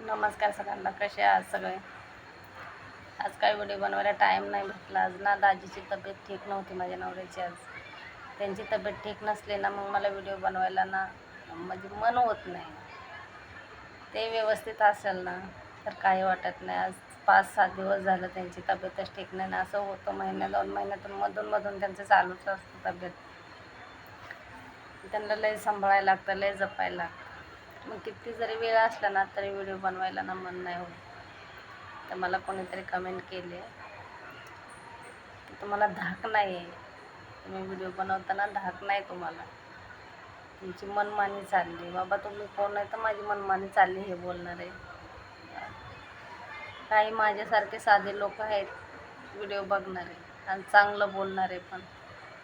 नमस्कार सगळ्यांना कसे आहात सगळे? आज काय व्हिडिओ बनवायला टाईम नाही भेटला. आज ना दाजीची तब्येत ठीक नव्हती माझ्या नवऱ्याची आज. त्यांची तब्येत ठीक नसली ना मग मला व्हिडिओ बनवायला ना म्हणजे मन होत नाही. ते व्यवस्थित असेल ना तर काही वाटत नाही. आज पाच सात दिवस झालं त्यांची तब्येतच ठीक नाही ना असं होतं महिन्या दोन महिन्यातून मधून मधून त्यांचं चालूच असतं तब्येत. त्यांना लय सांभाळायला लागतं लय जपायला लागतं. मग किती जरी वेळ असला ना तरी व्हिडिओ बनवायला ना मन नाही होत. तर मला कोणीतरी कमेंट केले. तुम्हाला धाक नाही आहे तुम्ही व्हिडिओ बनवताना धाक नाही तुम्हाला. तुमची मनमानी चालली. बाबा तुम्ही कोण आहे? तर माझी मनमानी चालली हे बोलणार आहे. काही माझ्यासारखे साधे लोक आहेत व्हिडिओ बघणारे आणि चांगलं बोलणारे पण.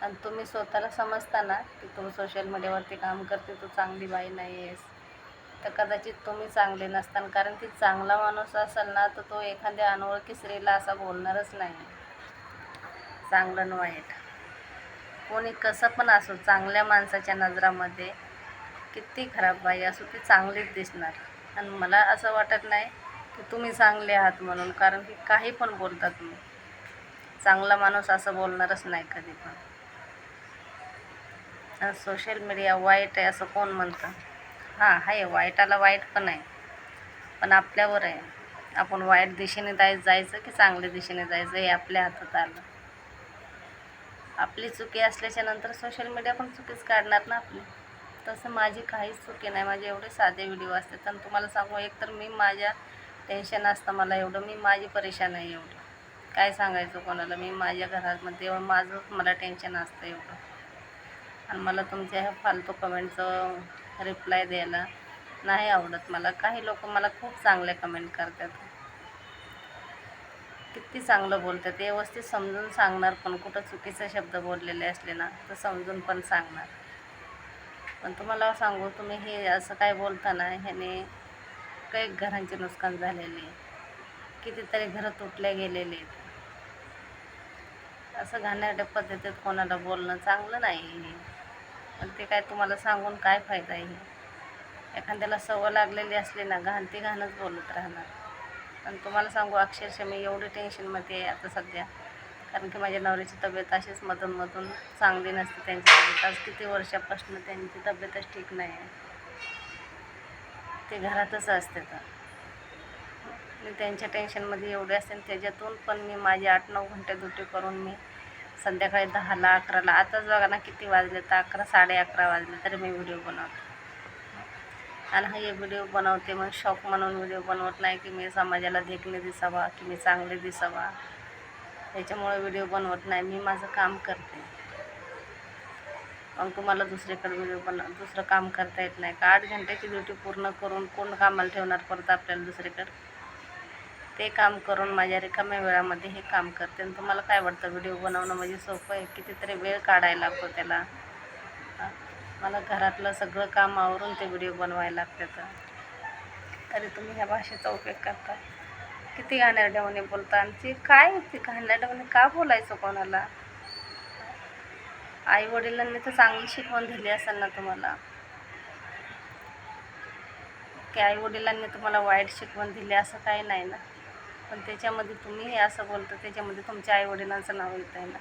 आणि तुम्ही स्वतःला समजता ना की तू सोशल मीडियावरती काम करते तू चांगली बाई नाही आहेस तर कदाचित तुम्ही चांगले नसताना कारण की चांगला माणूस असेल ना तर तो एखाद्या अनोळखी स्त्रीला असा बोलणारच नाही. चांगलं न वाईट. कोणी कसं पण असो चांगल्या माणसाच्या नजरामध्ये किती खराब बाई असो ती चांगलीच दिसणार. आणि मला असं वाटत नाही की तुम्ही चांगले आहात म्हणून कारण की काही पण बोलता तुम्ही चांगला माणूस असं बोलणारच नाही कधी पण. सोशल मीडिया वाईट आहे असं कोण म्हणतं? हां आहे वाईटाला वाईट पण आहे. पण आपल्यावर आहे. आपण वाईट दिशेने जाय जायचं की चांगल्या दिशेने जायचं हे आपल्या हातात आलं. आपली चुकी असल्याच्या नंतर सोशल मीडिया पण चुकीच काढणार ना आपली. तसं माझी काहीच चुकी नाही. माझे एवढे साधे व्हिडिओ असतात. आणि तुम्हाला सांगू एक तर मी माझ्या टेन्शन असतं मला एवढं. मी माझी परेशान आहे एवढं. काय सांगायचं कोणाला? मी माझ्या घरामध्ये एवढं माझंच मला टेन्शन असतं एवढं. आणि मला तुमच्या ह्या फालतू कमेंटचं रिप्लाय द्यायला नाही आवडत मला. काही लोक मला खूप चांगले कमेंट करतात. किती चांगलं बोलतात. व्यवस्थित समजून सांगणार पण कुठं चुकीचे शब्द बोललेले असले ना तर समजून पण सांगणार. पण तुम्हाला सांगू तुम्ही हे असं काय बोलताना ह्याने काही घरांचे नुकसान झालेले कितीतरी घरं तुटले गेलेले आहेत. असं घाणेरड्या पद्धतीत कोणाला बोलणं चांगलं नाही हे पण ते काय तुम्हाला सांगून काय फायदा आहे एखाद्याला सवय लागलेली असली ना घाण ती घाणच बोलत राहणार. आणि तुम्हाला सांगू अक्षरशः मी एवढी टेन्शनमध्ये आहे आता सध्या. कारण की माझ्या नवऱ्याची तब्येत अशीच मधूनमधून चांगली नसते त्यांची तब्येत. आज किती वर्षापासून त्यांची तब्येतच ठीक नाही आहे. ते घरातच असते तर मी त्यांच्या टेन्शनमध्ये एवढे असते त्याच्यातून पण मी माझी आठ नऊ घंटे ड्युटी करून मी संध्याकाळी दहाला अकराला. आताच बघा ना किती वाजले तर अकरा साडे अकरा वाजले तरी मी व्हिडिओ बनवते. आणि हा हे व्हिडिओ बनवते मग शौक म्हणून व्हिडिओ बनवत नाही की मी समाजाला देखणे दिसावा की मी चांगले दिसावा. त्याच्यामुळे व्हिडिओ बनवत नाही. मी माझं काम करते. मग तुम्हाला दुसरीकडे व्हिडिओ बन दुसरं काम करता येत नाही. का आठ घंट्याची ड्युटी पूर्ण करून कोण कामाला ठेवणार परत आपल्याला दुसरीकडे? ते काम करून माझ्या रिकाम्या वेळामध्ये हे काम करते. आणि तुम्हाला काय वाटतं? व्हिडिओ बनवणं म्हणजे सोपं आहे? कितीतरी वेळ काढायला लागतो त्याला. मला घरातलं सगळं काम आवरून ते व्हिडिओ बनवायला लागतात तरी तुम्ही ह्या भाषेचा उपयोग करता. किती घाणेरड्यामध्ये बोलता? आणि ते काय ते घाणेरड्यामध्ये का बोलायचं कोणाला? आई वडिलांनी तर चांगली शिकवण दिली असेल ना तुम्हाला. की आई वडिलांनी तुम्हाला वाईट शिकवण दिली असं काही नाही ना. पण त्याच्यामध्ये तुम्ही हे असं बोलता त्याच्यामध्ये तुमच्या आईवडिलांचं नाव येत आहे ना.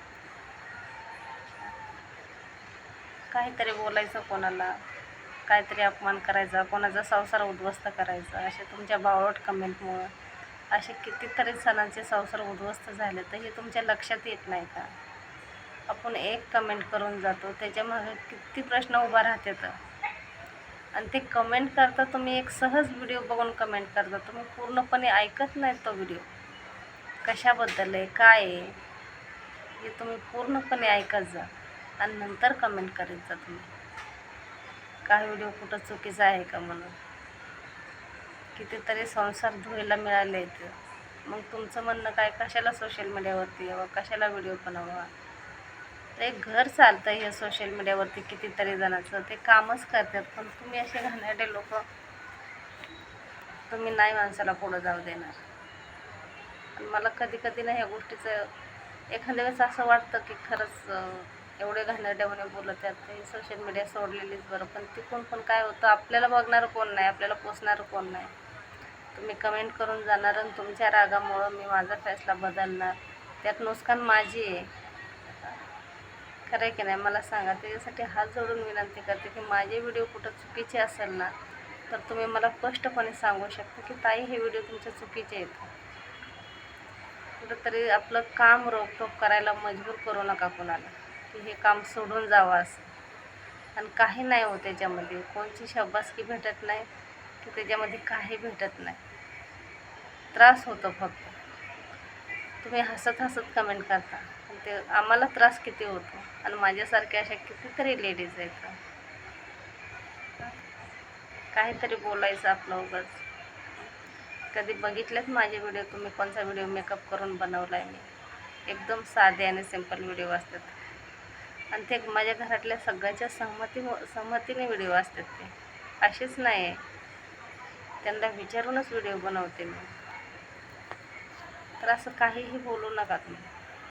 काहीतरी बोलायचं कोणाला काहीतरी अपमान करायचा कोणाचा संसार उद्ध्वस्त करायचा असे तुमच्या बावळट कमेंटमुळं असे कितीतरी सणांचे संसार उद्ध्वस्त झाले तर हे तुमच्या लक्षात येत नाही का? आपण एक कमेंट करून जातो त्याच्यामागे किती प्रश्न उभा राहतात. आणि ते कमेंट करता तुम्ही एक सहज व्हिडिओ बघून कमेंट करता. तुम्ही पूर्णपणे ऐकत नाही तो व्हिडिओ कशाबद्दल आहे? काय आहे? हे तुम्ही पूर्णपणे ऐकत जा. आणि नंतर कमेंट करीत जा तुम्ही. काय व्हिडिओ कुठं चुकीचा आहे का म्हणून? कितीतरी संसार धुवायला मिळाले आहेत मग तुमचं म्हणणं काय? कशाला सोशल मीडियावरती यावं? कशाला व्हिडिओ ते घर चालतं हे सोशल मीडियावरती कितीतरी जणांचं. ते कामच करतात. पण तुम्ही असे घाणेरडे लोक तुम्ही नाही माणसाला पुढं जाऊ देणार. आणि मला कधी कधी ना ह्या गोष्टीचं एखाद्या वेळेस असं वाटतं की खरंच एवढे घाणेरड्यामध्ये बोलत आहेत ते सोशल मीडिया सोडलेलीच बरं. पण तिकून पण काय होतं आपल्याला बघणारं कोण नाही आपल्याला पोचणारं कोण नाही. तुम्ही कमेंट करून जाणार आणि तुमच्या रागामुळं मी माझा फैसला बदलणार. त्यात नुकसान माझी आहे. खरं आहे की नाही? मला सांगा त्याच्यासाठी हात जोडून विनंती करते की माझे व्हिडिओ कुठं चुकीचे असेल ना तर तुम्ही मला स्पष्टपणे सांगू शकता की ताई हे व्हिडिओ तुमचे चुकीचे आहेत. कुठंतरी आपलं काम रोकटोक करायला मजबूर करू नका कोणाला की हे काम सोडून जावं असं. आणि काही नाही हो त्याच्यामध्ये कोणची शब्बासकी भेटत नाही की त्याच्यामध्ये काही भेटत नाही. त्रास होतो फक्त. तुम्ही हसत हसत कमेंट करता. ते आम्हाला त्रास किती होतो? आणि माझ्यासारख्या अशा कितीतरी लेडीज आहेत. काहीतरी बोलायचं आपलं उगाच. कधी बघितलेत माझे व्हिडिओ तुम्ही कोणता व्हिडिओ मेकअप करून बनवला आहे मी एकदम साधे आणि सिंपल व्हिडिओ असतात आणि ते माझ्या घरातल्या सगळ्याच्या सहमती सहमतीने व्हिडिओ असतात ते. असेच नाही आहे त्यांना विचारूनच व्हिडिओ बनवते मी. तर असं काहीही बोलू नका तुम्ही.